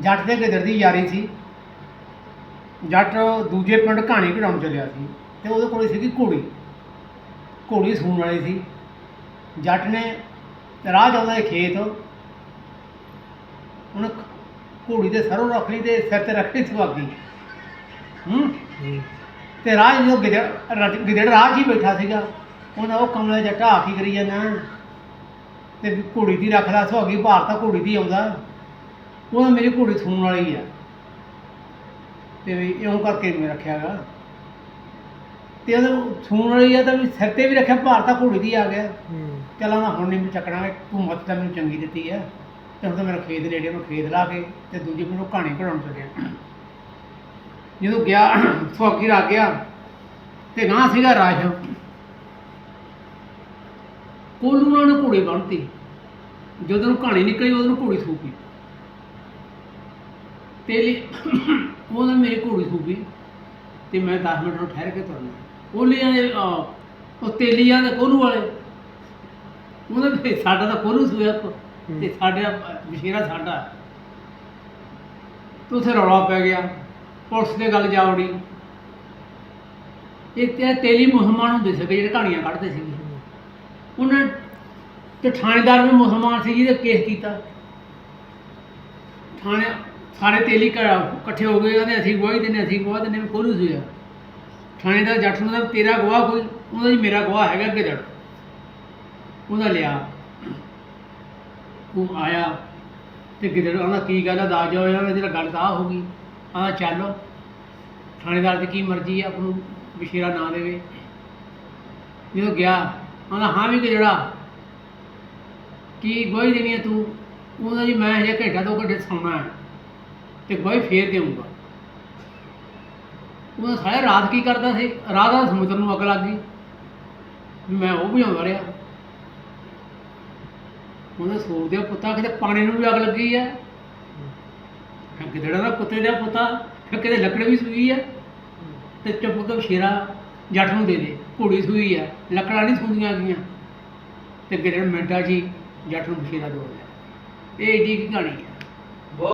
ਜੱਟ ਦੇ ਗਿੱਦੜ ਦੀ ਯਾਰੀ ਸੀ। ਜੱਟ ਦੂਜੇ ਪਿੰਡ ਕਹਾਣੀ ਕਢਾਉਣ ਚੱਲਿਆ ਸੀ ਤੇ ਉਹਦੇ ਕੋਲ ਸੀਗੀ ਘੋੜੀ। ਘੋੜੀ ਸੂਣ ਵਾਲੀ ਸੀ। ਜੱਟ ਨੇ ਰਾਹ ਜਾਂਦਾ ਖੇਤ। ਉਹਨੇ ਘੋੜੀ ਦੇ ਸਰੋਂ ਰੱਖ ਲਈ ਤੇ ਸਿਰ ਤੇ ਰੱਖ ਲਈ ਸੁਹਾਗੀ। ਹੂੰ? ਤੇ ਰਾਜ ਜਦੋਂ ਗਿੱਦੜ ਗਿੱਦੜ ਰਾਜ ਹੀ ਬੈਠਾ ਸੀਗਾ। ਉਹਨਾਂ ਉਹ ਕਮਲੇ ਜੱਟਾ ਆਖੀ ਕਰੀ ਜਾਂਦਾ। ਤੇ ਘੋੜੀ ਦੀ ਰੱਖਦਾ ਸੁਹਾਗੀ ਭਾਰ ਤਾਂ ਘੋੜੀ ਦੀ ਆਉਂਦਾ। ਉਹਨਾਂ ਮੇਰੀ ਘੋੜੀ ਸੂਣ ਵਾਲੀ ਆ। ਤੇ ਵੀ ਇਉਂ ਕਰਕੇ ਮੈਂ ਰੱਖਿਆਗਾ ਤੇ ਉਹ ਸੂਣ ਵਾਲੀ ਆ ਤਾਂ ਵੀ ਸਿਰ ਤੇ ਵੀ ਰੱਖਿਆ ਭਾਰ ਤਾਂ ਘੋੜੀ ਦੀ ਆ ਗਿਆ। ਚਲਾਂ ਨਾ ਹੁਣ ਨਹੀਂ ਮੈਂ ਚੱਕਣਾ ਤੂੰ ਮੱਤ ਤਾਂ ਮੈਨੂੰ ਚੰਗੀ ਦਿੱਤੀ ਹੈ ਤੇ ਹੁਣ ਤਾਂ ਮੇਰਾ ਖੇਤ ਨੇੜੇ ਮੈਂ ਖੇਤ ਲਾ ਕੇ ਤੇ ਦੂਜੇ ਮੈਨੂੰ ਕਹਾਣੀ ਪੜਾਉਣ ਚੱਲਿਆ। ਜਦੋਂ ਗਿਆ ਸੁਹਾਗੀ ਰਾ ਗਿਆ ਤੇ ਗਾਂ ਸੀਗਾ ਰਾਜ। ਕੋਲੂ ਨਾਲ ਘੋੜੀ ਬੰਨਤੀ। ਜਦੋਂ ਕਹਾਣੀ ਨਿਕਲੀ ਉਦੋਂ ਨੂੰ ਘੋੜੀ ਸੂਪੀ। ਤੇਲੀ ਉਹਨੇ ਮੇਰੀ ਘੋੜੀ ਸੂਪੀ ਤੇ ਮੈਂ 10 ਮਿੰਟ ਨੂੰ ਠਹਿਰ ਕੇ ਤੁਰਨਾ। ਦੇ ਅਹ, ਉਹ ਤੇਲੀਆਂ ਦੇ ਕੋਲੂ ਵਾਲੇ। ਉਹਨਾਂ ਦੇ ਸਾਡਾ ਤਾਂ ਕੋਲੂ ਸੂਇਆ ਤੇ ਸਾਡਾ ਵਿਸ਼ੇਰਾ ਸਾਡਾ। ਤੇ ਉੱਥੇ ਰੌਲਾ ਪੈ ਗਿਆ। ਪੁਲਿਸ ਦੇ ਗੱਲ ਜਾ ਵੜੀ ਇੱਕ ਤੇ ਤੇਲੀ ਮੁਸਲਮਾਨ ਹੁੰਦੇ ਸੀਗੇ ਜਿਹੜੇ ਕਹਾਣੀਆਂ ਕੱਢਦੇ ਸੀਗੇ। ਉਹਨਾਂ ਤੇ ਥਾਣੇਦਾਰ ਵੀ ਮੁਸਲਮਾਨ ਸੀ ਜਿਹਦੇ ਕੇਸ ਕੀਤਾ। ਥਾਣੇ, ਸਾਰੇ ਤੇਲੀ ਘਰ ਇਕੱਠੇ ਹੋ ਗਏ, ਕਹਿੰਦੇ ਅਸੀਂ ਗਵਾਹੀ ਦਿੰਦੇ, ਅਸੀਂ ਗਵਾਹ ਦਿੰਦੇ ਮੈਂ ਕੋਲੂ ਸੀਗਾ ਥਾਣੇਦਾਰ ਜੱਟ ਨੂੰ ਕਹਿੰਦਾ, ਤੇਰਾ ਗਵਾਹ ਕੋਈ, ਉਹਦਾ ਜੀ ਮੇਰਾ ਗਵਾਹ ਹੈਗਾ ਅੱਗੇ ਜੱਟ। ਉਹਦਾ ਲਿਆ। ਉਹ ਆਇਆ ਤੇ ਗਿੱਦੜ ਉਹਦਾ ਕੀ ਗੱਲ ਆ ਦੱਸ ਜਾਓ ਯਾਰ ਜਿਹੜਾ ਗੱਲ ਤਾਂ ਆਹ ਹੋ ਗਈ। ਆ ਚੱਲ। ਥਾਣੇਦਾਰ ਦੀ ਕੀ ਮਰਜ਼ੀ ਆ ਆਪ ਨੂੰ ਵਿਸ਼ੇਰਾ ਨਾ ਦੇਵੇ। ਜਦੋਂ ਗਿਆ, ਕਹਿੰਦਾ, ਹਾਂ ਵੀ ਕਿ ਜਿਹੜਾ ਕੀ ਗਵਾਹੀ ਦੇਣੀ ਹੈ ਤੂੰ? ਉਹਦਾ ਜੀ ਮੈਂ ਹਜੇ ਘੰਟਾ ਦੋ ਘੰਟੇ ਸੌਣਾ ਹੈ ਤੇ ਗਵਾਹੀ ਫੇਰ ਦੇਊਂਗਾ। ਉਹਦਾ ਸਾਰਾ ਰਾਤ ਕੀ ਕਰਦਾ ਸੀ? ਰਾਤ ਦਾ ਸਮੁੰਦਰ ਨੂੰ ਅੱਗ ਲੱਗ ਗਈ। ਮੈਂ ਉਹ ਬੁਝਾਉਂਦਾ ਰਿਹਾ। ਉਹਦਾ ਸੂਰ ਪੁੱਤਾ ਕਿਤੇ ਪਾਣੀ ਨੂੰ ਵੀ ਅੱਗ ਲੱਗੀ ਹੈ। ਫਿਰ ਗਿੱਦੜਾ ਦਾ ਕੁੱਤੇ ਦਾ ਪੁੱਤਾ, ਫਿਰ ਕਿਤੇ ਲੱਕੜ ਵੀ ਸੂਈ ਹੈ। ਤੇ ਚੁੱਪ ਕੇ ਸ਼ੇਰਾ ਜੱਟ ਨੂੰ ਦੇ ਦੇ। ਘੋੜੀ ਸੂਈ ਹੈ। ਲੱਕੜਾਂ ਨਹੀਂ ਸੂੰਦੀਆਂ ਗਈਆਂ ਤੇ ਗਿੱਦੜ ਮਿੰਟਾ 'ਚ ਜੱਟ ਨੂੰ ਸ਼ੇਰਾ ਦੋ ਲਿਆ ਇਹ ਏਡੀ ਕੀ ਕਹਾਣੀ ਹੈ?